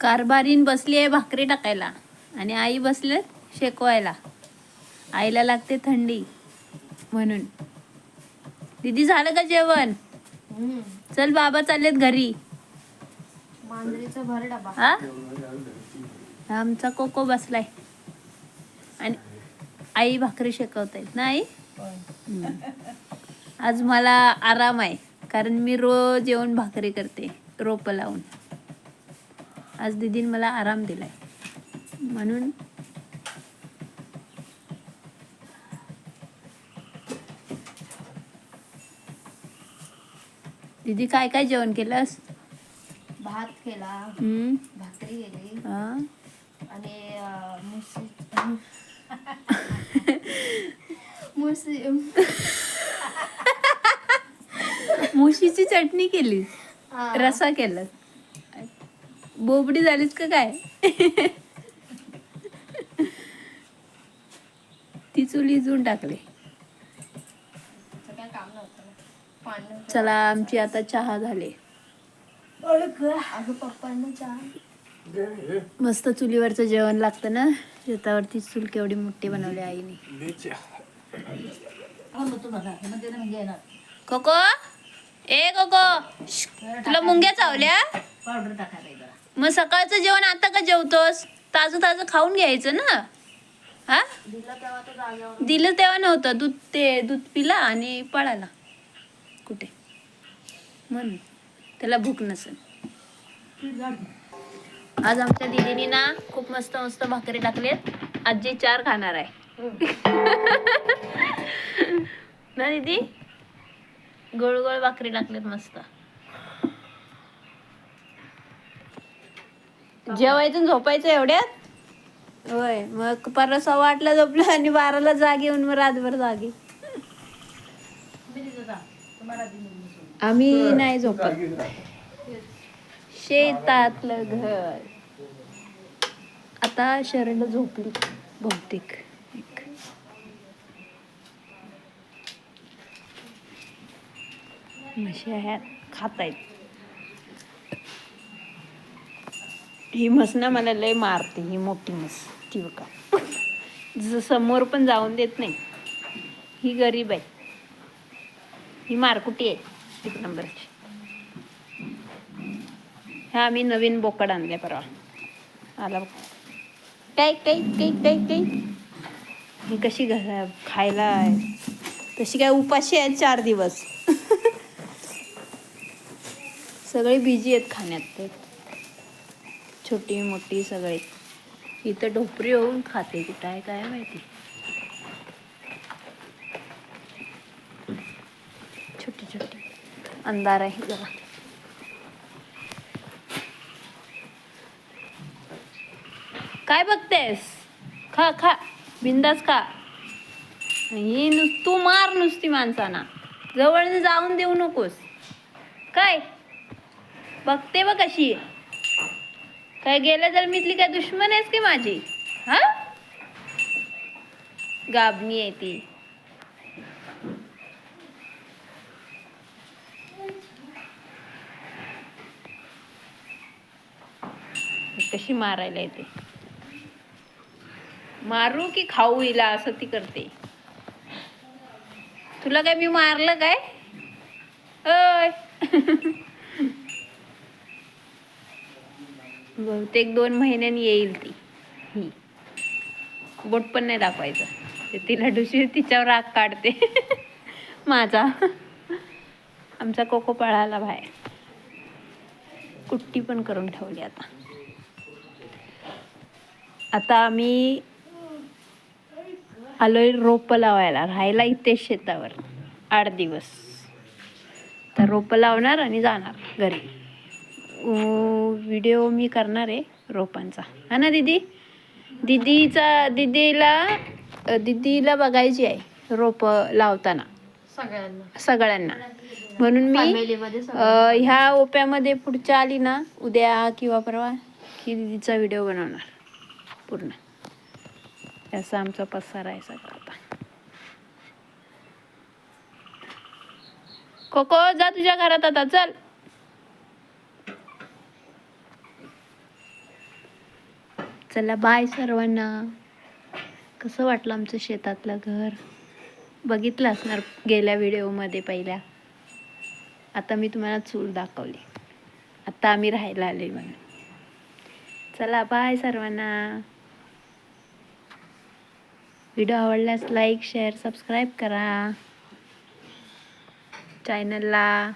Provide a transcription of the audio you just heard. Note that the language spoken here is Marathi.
कारभारीन बसली आहे भाकरी टाकायला. आणि आई बसले शेकवायला. आईला लागते थंडी म्हणून. दीदी झालं का जेवण? चल बाबा चाललेत घरी. हा? आमचा कोको बसलाय. आणि आई भाकरी शेकवत. आहेत ना आई. आज मला आराम आहे. कारण मी रोज येऊन भाकरी करते. रोपं लावून. आज दीदीन मला आराम दिलाय. म्हणून दीदी काय काय जेवण केलंस? भात केला. भाकरी केली. हा. आणि मुशीची चटणी केली. रसा केला बोबडी झालीच का काय? ती चुली इजून टाकली. चला आमची आता चहा झाली. अगं पप्पांना चहा मस्त चुलीवरचं जेवण लागतं ना? शेतावरती चूल केवढी मोठी बनवली आईने. कोको ए श्श, तुला मुंग्या चावल्या? पावडर टाकायला जरा. मग सकाळचं जेवण आता का जेवतोस? ताजं ताजं खाऊन घ्यायचं ना. हा? दिलं तेव्हा तो जागेवर. दिलं तेव्हा नव्हतं. दूध ते दूध पिला आणि पळाला. कुठे? म्हणून. त्याला भूक नसेल. आज आमच्या दिदीनी ना खूप मस्त मस्त भाकरी टाकलेत. आजी चार खाणार आहे. ना दीदी? गोळ गोळ भाकरी टाकलेत मस्त. जेवायचं आणि झोपायचं एवढ्यात? होय मग परत सव्वा आठला झोपलं आणि बाराला जाग येऊन मग रातभर जागे. आम्ही नाही झोपत. शेतातलं घर. आता शरण झोपली बहुतेक एक. म्हशी आहेत खात आहेत ही म्हस ना मला लय मारते ही मोठी म्हस ती बघा. जसं समोर पण जाऊन देत नाही. ही गरीब आहे. ही मारकुटी आहे एक नंबरची. ह्या आम्ही नवीन बोकड आणले परवा. आला बघ. काही काही काही काही काही ही कशी घ खायला आहे. तशी काय उपाशी आहे चार दिवस. सगळे बिझी आहेत खाण्यात ते छोटी मोठी सगळे. इथं ढोपरी होऊन खाते कुठं आहे काय माहिती. छोटी छोटी. अंधार आहे जरा. काय बघतेस? खा खा. बिंदास खा. ही नुस तू मार नुसती माणसांना. जवळ जाऊन देऊ नकोस. काय? बघते बघ कशी काय गेल्या जन्मीतली काय दुश्मन आहेस की माझी? हा? गाबणी आहे ती. कशी मारायला येते? मारू की खाऊ हिला असं ती करते. तुला काय मी मारलं काय? अय बहुतेक दोन महिन्यांनी येईल ती. ही. बोट पण नाही दाखवायचं. ते तिला डुशी तिच्यावर राग काढते. माझा. आमचा कोको पळाला बाहेर. कुट्टी पण करून ठेवली आता. आता आम्ही आलोय रोपं लावायला. राहायला इथे शेतावर. आठ दिवस. तर रोपं लावणार आणि जाणार घरी. व्हिडिओ मी करणार आहे रोपांचा. हा ना दीदी? दीदीचा दीदीला दीदीला बघायची आहे रोपं लावताना. सगळ्यांना. सगळ्यांना. म्हणून मी ह्या ओप्यामध्ये पुढच्या आली ना उद्या किंवा परवा की दीदीचा व्हिडिओ बनवणार. पूर्ण. असा आमचा पसारा आहे सगळा आता. कोको जा तुझ्या घरात आता चल. चला बाय सर्वांना. कसं वाटलं आमचं शेतातलं घर? बघितलं असणार गेल्या व्हिडिओमध्ये पहिल्या. आता मी तुम्हाला चूल दाखवली. आता आम्ही राहायला आले म्हणून. चला बाय सर्वांना. व्हिडिओ आवडल्यास लाईक शेअर सबस्क्राईब करा. चॅनलला